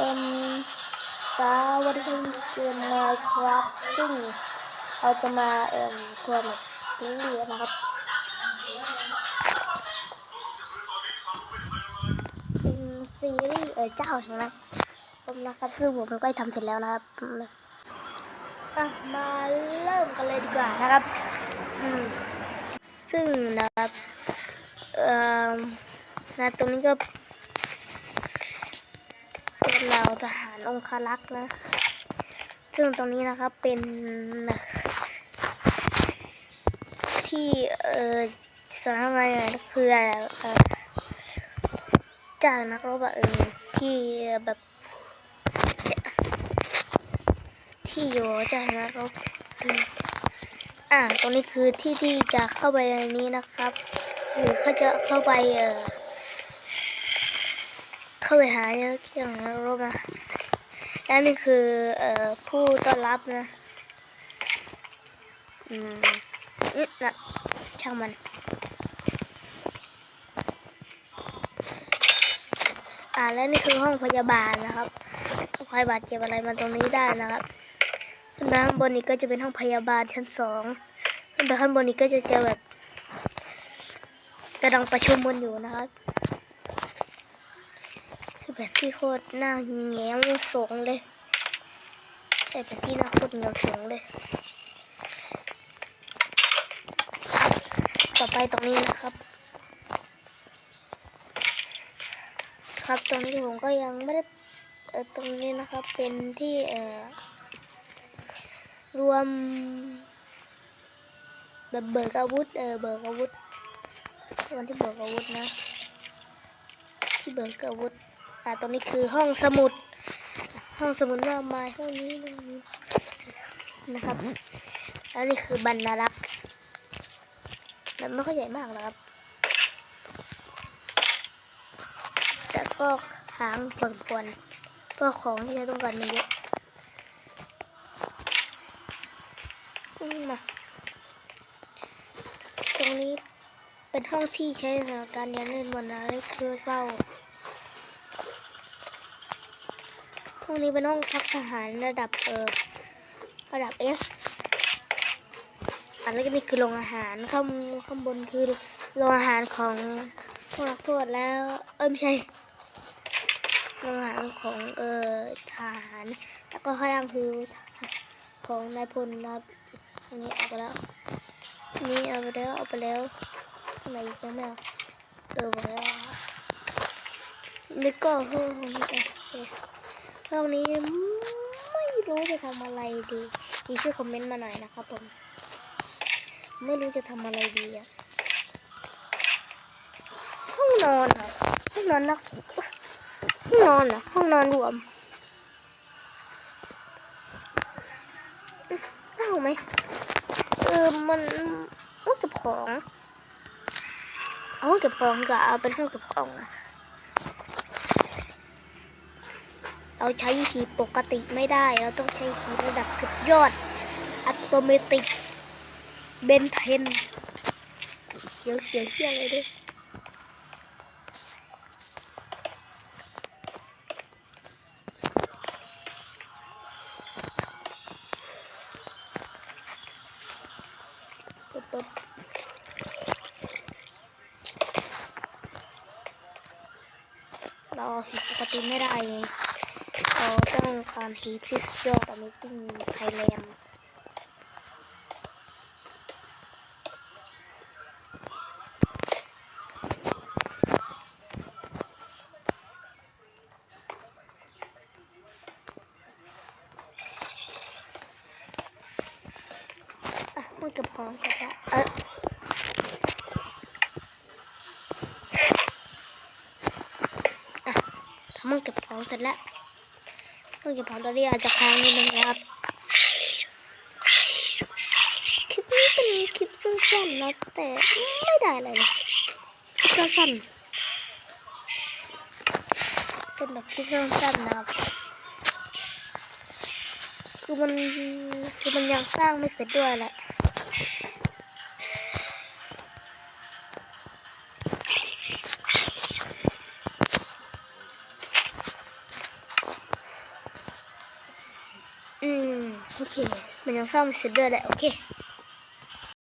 เป็นสาววันที่เกมมาครับซึ่งเราจะมาเอ่มตัวแบบนี้เรียนนะครับเป็นซีรีส์เออเจ้าใช่ไหมผมนะครับซึ่งผมก็ทำเสร็จแล้วนะครับมาเริ่มกันเลยดีกว่านะครับซึ่งนะครับเอ่อนะตรงนี้ก็ เป็นเหาทหารองคารักษ์นะ ซึ่งตรงนี้นะครับเป็นที่เอ่อสถานการณ์คือเอ่อจางนักรบเออที่แบบที่อยู่จางนักรบอ่าตรงนี้คือที่ที่จะเข้าไปในนี้นะครับ หรือเขาจะเข้าไปเอ่อ เข้าไปหาเยอะเกี่ยวกับรบนะและนี่คือเอ่อผู้ต้อนรับนะอืมนะช่างมัน อ่าและนี่คือห้องพยาบาลนะครับใครบาดเจ็บอะไรมาตรงนี้ได้นะครับขึ้นไปข้างบนนี้ก็จะเป็นห้องพยาบาลชั้นสองขึ้นไปข้างบนนี้ก็จะเจอแบบกำลังประชุมกันอยู่นะครับ แบบที่โคตรหน้าแง้มสงเลยใช่แบบที่หน้าโคตรแง้มสงเลย ต่อไปตรงนี้นะครับ ครับตรงนี้ผมก็ยังไม่ได้เออตรงนี้นะครับเป็นที่เอ่อรวมแบบเบิกอาวุธเออเบิกอาวุธวันที่เบิกอาวุธนะที่เบิกอาวุธ อ่าตรงนี้คือห้องสมุด ห้องสมุดมากมายห้องนี้ห้องนี้นะครับ แล้วนี่คือบรรณารักษ์มันไม่ค่อยใหญ่มากนะครับ แต่ก็หางผลควรเพื่อของที่ใช้ต้องการมีเยอะมมาตรงนี้เป็นห้องที่ใช้สำหรับการเรียนเล่นบนอะไรคือเศร้า ห้องนี้เป็นห้องพักทหารระดับเออระดับ S อันนี้ก็นี่คือโรงอาหารข้างข้างบนคือโรงอาหารของพวกนักโทษแล้วเออไม่ใช่โรงอาหารของเออทหาร แล้วก็ข้างล่างคือของนายพลนับอันนี้เอาไปแล้วนี่เอาไปแล้วเอาไปแล้วอะไรอีกยังไม่เอาเออบอกแล้วนี่ก็คือของนี้ไป โอเคห้องนี้ไม่รู้จะทำอะไรดีดีช่วยคอมเมนต์มาหน่อยนะครับผม ไม่รู้จะทำอะไรดีอะห้องนอนเหรอห้องนอนนักห้องนอนเหรอห้องนอนรวมเอาไหมเออมันห้องเก็บของเอาห้องเก็บของกับเอาเป็นห้องเก็บของอะ เราใช้หีบปกติไม่ได้ เราต้องใช้หีบระดับสุดยอด อัตโนมัติเบนเทนเสียวเสียวเที่ยเลยด้วยปึ๊บเราหีบปกติไม่ได้ไง เราต้องการฮีทที่สุดยอดอเมซิ่งไทยแลนด์อะมันก็บของเสร็จแล้วเอออะทำมันเก็บของเสร็จแล้ว เพิ่งจะพอตอนนี้อาจจะค้างนิดนึงนะครับ คลิปนี้เป็นคลิปสั้นๆนะแต่ไม่ได้อะไรเลยสั้นๆเป็นแบบคลิปสั้นๆนะครับ คือมันคือมันยังสร้างไม่เสร็จด้วยแหละ โอเค มันยังซ่อมเสร็จด้วยแหละโอเค